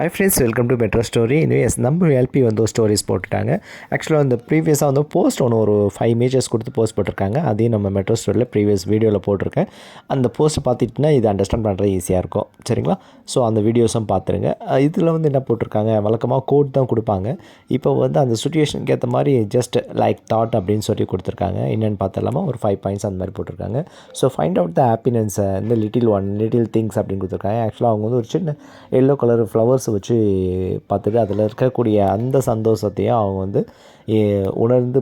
Hi friends welcome to metro story S நம்ம LP வந்து ஒரு ஸ்டோரிஸ் போட்டுட்டாங்க. ஆக்சுவலாக அந்த ப்ரீவியஸாக வந்து போஸ்ட் ஒன்று ஒரு ஃபைவ் மேஜர்ஸ் கொடுத்து போஸ்ட் போட்டிருக்காங்க. அதையும் நம்ம மெட்ரோ ஸ்டோரியில் ப்ரீவியஸ் வீடியோவில் போட்டிருக்கேன். அந்த போஸ்ட்டை பார்த்துட்டுனா இது அண்டர்ஸ்டாண்ட் பண்ணுறது ஈஸியாக இருக்கும். சரிங்களா? ஸோ அந்த வீடியோஸும் பார்த்துருங்க. இதில் வந்து என்ன போட்டிருக்காங்க? வழக்கமாக கோட் தான் கொடுப்பாங்க. இப்போ வந்து அந்த சுச்சுவேஷனுக்கு ஏற்ற மாதிரி ஜஸ்ட் லைக் தாட் அப்படின்னு சொல்லி கொடுத்துருக்காங்க. என்னென்னு பார்த்தலாமா ஒரு ஃபைவ் பாயிண்ட்ஸ் அந்த மாதிரி போட்டிருக்காங்க. So find out the happiness இந்த லிட்டில் ஒன் லிட்டில் திங்ஸ் அப்படின்னு கொடுத்துருக்காங்க. ஆக்சுவலாக அவங்க வந்து ஒரு சின்ன எல்லோ கலர் ஃப்ளவர்ஸ் வச்சு பார்த்துட்டு அதில் இருக்கக்கூடிய அந்த சந்தோஷத்தையும் அவங்க வந்து ஏ- உணர்ந்து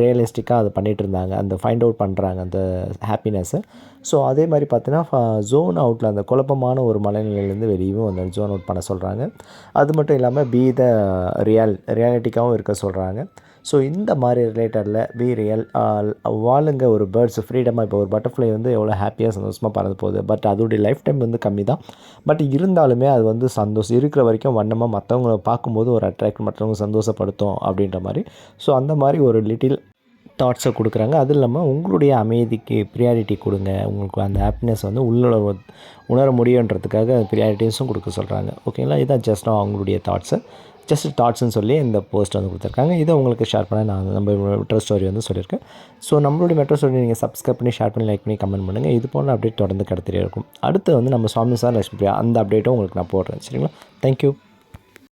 ரியலிஸ்டிக்காக அதை பண்ணிகிட்டு இருந்தாங்க. அந்த ஃபைண்ட் அவுட் பண்ணுறாங்க அந்த ஹாப்பினஸ்ஸை ஸோ அதே மாதிரி பார்த்தீங்கன்னா ஜோன் அவுட்டில் அந்த குழப்பமான ஒரு மலைநிலையிலேருந்து வெளியும் அந்த ஜோன் அவுட் பண்ண சொல்கிறாங்க அது மட்டும் இல்லாமல் பி த ரியல் ரியாலிட்டிக்காகவும் இருக்க சொல்கிறாங்க ஸோ இந்த மாதிரி ரிலேட்டடில் பி ரியல் வாழுங்க ஒரு பேர்ட்ஸ் ஃப்ரீடமாக இப்போ ஒரு பட்டர்ஃப்ளை வந்து எவ்வளோ ஹாப்பியாக சந்தோஷமாக பறந்து போகுது. பட் அதோடைய லைஃப் டைம் வந்து கம்மி தான் பட் இருந்தாலுமே அது வந்து சந்தோஷம் சந்தோஷம். இருக்கிற வரைக்கும் வண்ணமாக மற்றவங்கள பார்க்கும்போது ஒரு அட்ராக்ட் மற்றவங்க சந்தோஷப்படுத்தும் அப்படின்ற மாதிரி. ஸோ அந்த மாதிரி ஒரு லிட்டில் தாட்ஸை கொடுக்குறாங்க. அது இல்லாமல் உங்களுடைய அமைதிக்கு ப்ரியாரிட்டி கொடுங்க. உங்களுக்கு அந்த ஹாப்பினஸ் வந்து உள்ள உணர முடியுன்றதுக்காக ப்ரியாரிட்டிஸும் கொடுக்க சொல்கிறாங்க ஓகேங்களா இதான் ஜஸ்ட் அவங்களுடைய தாட்ஸை ஜஸ்ட் தாட்ஸ்னு சொல்லி இந்த போஸ்ட் வந்து கொடுத்துருக்காங்க. இதை உங்களுக்கு ஷேர் பண்ண நான் நம்ம மெட்ரோ ஸ்டோரி வந்து சொல்லியிருக்கேன். ஸோ நம்மளுடைய மெட்ரோ ஸ்டோரி நீங்கள் சப்ஸ்கிரைப் பண்ணி ஷேர் பண்ணி லைக் பண்ணி கமெண்ட் பண்ணுங்கள் இது போன்ற அப்டேட் தொடர்ந்து கிடத்திட்டே இருக்கும். அடுத்து வந்து நம்ம சுவாமி சார் லட்சுமி பிரியா அந்த அப்டேட்டும் உங்களுக்கு நான் போடுறேன். சரிங்களா? தேங்க்யூ